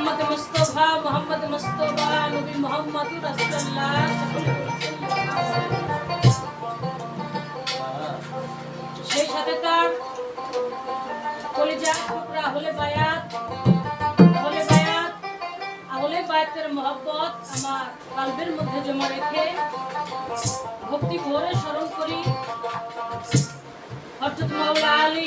মোহাম্মদ মুস্তফা মোহাম্মদ মুস্তফা, নবী মোহাম্মদুর রাসূলুল্লাহ সেই সাথে তার কলিজা টুকরা হলে বায়াত হলে বায়াত, আহলে বায়াতের মহব্বত আমার কালবের মধ্যে জমা রেখে ভক্তি ভরে স্মরণ করি। হযরত মাওলা আলী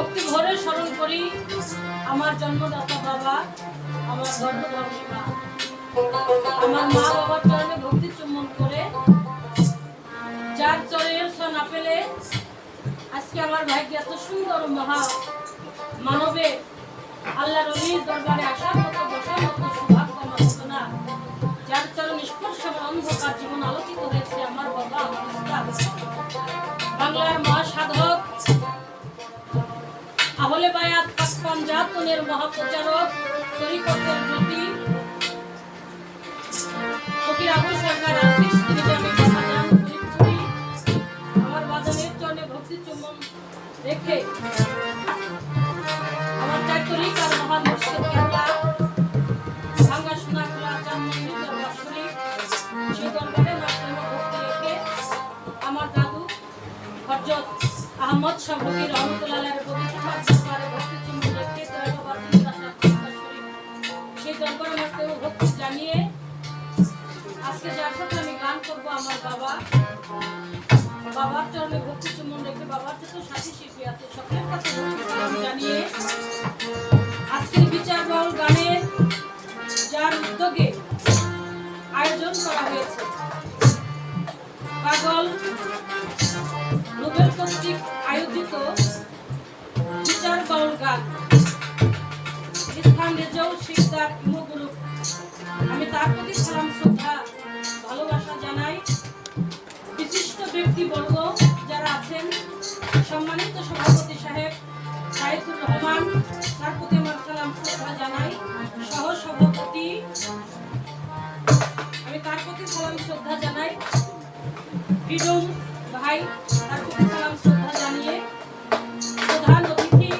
ভক্তি ভরে স্মরণ করি আমার জন্মদাতা বাবা, আমার আমার মা বাবার চরণে ভক্তি চুম্বন করে, যার চরণের ছ না পেলে আজকে আমার ভাগ্য এত সুন্দর মহা মানবে। আল্লাহ রলির দরবারে আসার মতো বসার মতো সৌভাগ্য আমার হতো না যার চরণ স্পর্শ আমার অন্ধকার জীবন আলোকিত হয়েছে, আমার বাবা, আমার। বাংলার মহাসাধক আহলে বায়াত পাক জাতনের মহাপ্রচারক তরিকতের জ্যোতি ফকির আবু সরকার আর্টিস্ট হজরত আহমদ শাহী রহমতুল্লাহ পবিত্র দরবারে ভক্তি চুম্বন রেখে দরবার সেই দরবারে মাধ্যমে ভক্তি জানিয়ে, আজকে যার সাথে আমি গান করব আমার বাবা, বাবার চরণে ভক্তি চুম্বন রেখে সালাম শ্রদ্ধা জানাই। সহ সভাপতি, আমি তার প্রতি শ্রদ্ধা জানাই। বিডুম ভাই, তার প্রতি শ্রদ্ধা জানিয়ে প্রধান অতিথি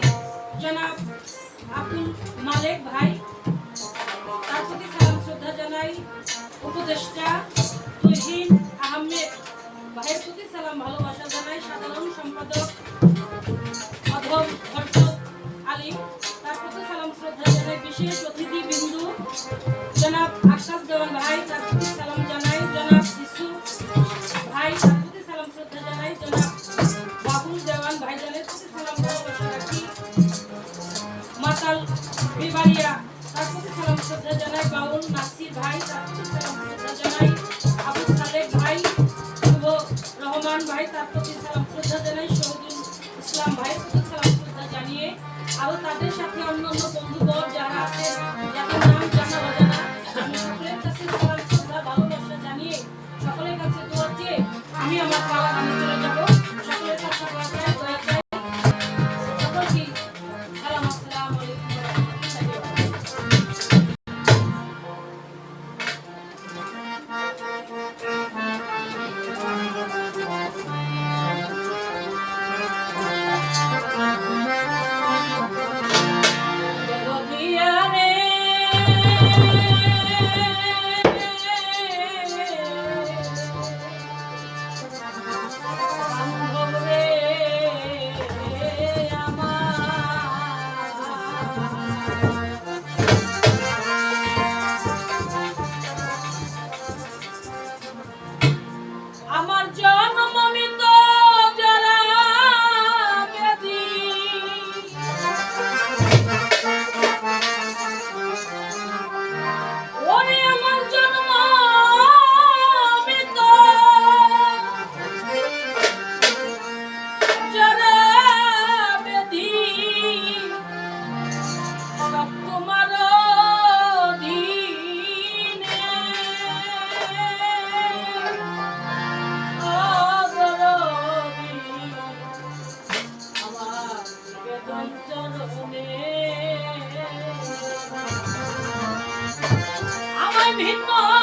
জনাব আব্দুল মালেক ভাই জানাই আবু সালেক ভাই শুভ রহমান ভাই তার প্রতি সালাম, শ্রদ্ধা জানাই, শহীদুল ইসলাম ভাই প্রতি সালাম, শ্রদ্ধা জানিয়ে আরও তাদের সাথে অন্য অন্য যারা ভিন্ন